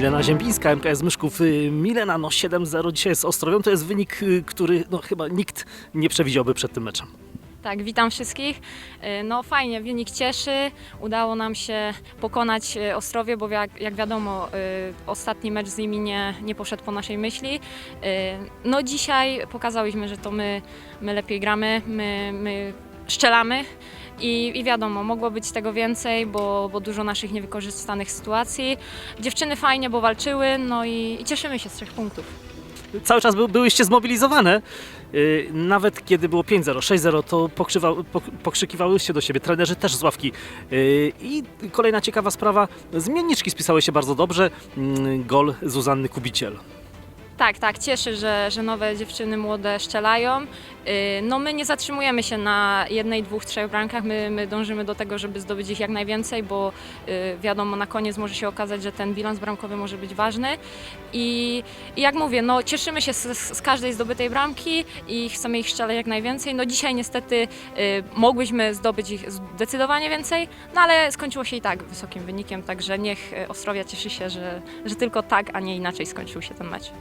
Milena Ziembińska, MKS Myszków. Y, Milena, no 7-0 dzisiaj z Ostrowią, to jest wynik, y, który no, chyba nikt nie przewidziałby przed tym meczem. Tak, witam wszystkich. Y, No fajnie, wynik cieszy. Udało nam się pokonać Ostrowie, bo jak, jak wiadomo, ostatni mecz z nimi nie, nie poszedł po naszej myśli. No dzisiaj pokazałyśmy, że to my, my lepiej gramy, my, my szczelamy. I, I wiadomo, mogło być tego więcej, bo, bo dużo naszych niewykorzystanych sytuacji. Dziewczyny fajnie, bo walczyły, no i, i cieszymy się z trzech punktów. Cały czas by, byłyście zmobilizowane. Y, Nawet kiedy było 5-0, 6-0, to pokrzywa, pok- pokrzykiwałyście do siebie, trenerzy też z ławki. Y, I kolejna ciekawa sprawa, zmienniczki spisały się bardzo dobrze. Mm, Gol Zuzanny Kubiciel. Tak, tak, cieszy, że, że nowe dziewczyny młode szczelają. Yy, No my nie zatrzymujemy się na jednej, dwóch, trzech bramkach, my, my dążymy do tego, żeby zdobyć ich jak najwięcej, bo yy, wiadomo, na koniec może się okazać, że ten bilans bramkowy może być ważny. I, i jak mówię, no cieszymy się z, z każdej zdobytej bramki i chcemy ich strzelać jak najwięcej. No dzisiaj niestety yy, mogłyśmy zdobyć ich zdecydowanie więcej, no ale skończyło się i tak wysokim wynikiem, także niech Ostrowia cieszy się, że, że tylko tak, a nie inaczej skończył się ten mecz.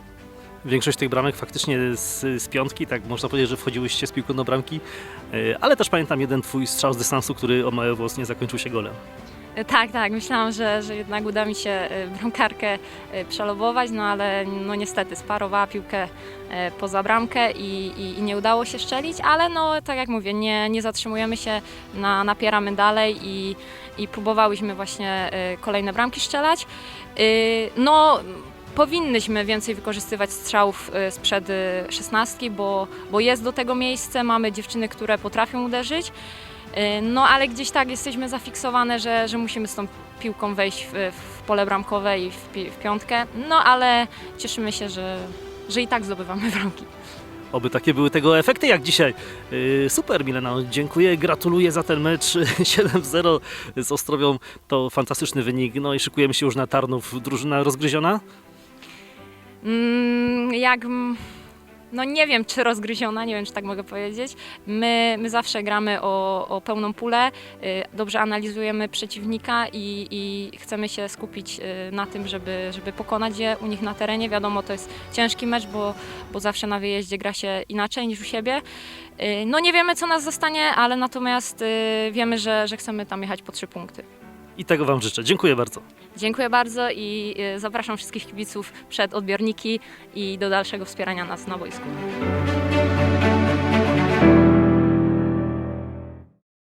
Większość tych bramek faktycznie z, z piątki, tak można powiedzieć, że wchodziłyście z piłką do bramki, Y, ale też pamiętam jeden twój strzał z dystansu, który o mały włos nie zakończył się golem. Tak, tak. Myślałam, że, że jednak uda mi się e, bramkarkę e, przelobować, no ale no niestety sparowała piłkę e, poza bramkę i, i, i nie udało się szczelić, ale no tak jak mówię, nie, nie zatrzymujemy się, na, napieramy dalej i, i próbowałyśmy właśnie e, kolejne bramki strzelać. E, No powinnyśmy więcej wykorzystywać strzałów e, sprzed e, szesnastki, bo, bo jest do tego miejsce, mamy dziewczyny, które potrafią uderzyć. Y, No ale gdzieś tak jesteśmy zafiksowane, że, że musimy z tą piłką wejść w, w pole bramkowe i w, w piątkę. No ale cieszymy się, że, że i tak zdobywamy bramki. Oby takie były tego efekty jak dzisiaj. Y, Super Milena, dziękuję, gratuluję za ten mecz 7-0 z Ostrowią. To fantastyczny wynik. No i szykujemy się już na Tarnów. Drużyna rozgryziona? Mm, jak. No nie wiem, czy rozgryziona, nie wiem, czy tak mogę powiedzieć. My, my zawsze gramy o, o pełną pulę, y, dobrze analizujemy przeciwnika i, i chcemy się skupić y, na tym, żeby, żeby pokonać je u nich na terenie. Wiadomo, to jest ciężki mecz, bo, bo zawsze na wyjeździe gra się inaczej niż u siebie. Y, No nie wiemy, co nas zostanie, ale natomiast wiemy, że, że chcemy tam jechać po trzy punkty i tego Wam życzę. Dziękuję bardzo. Dziękuję bardzo i y, zapraszam wszystkich kibiców przed odbiorniki i do dalszego wspierania nas na boisku.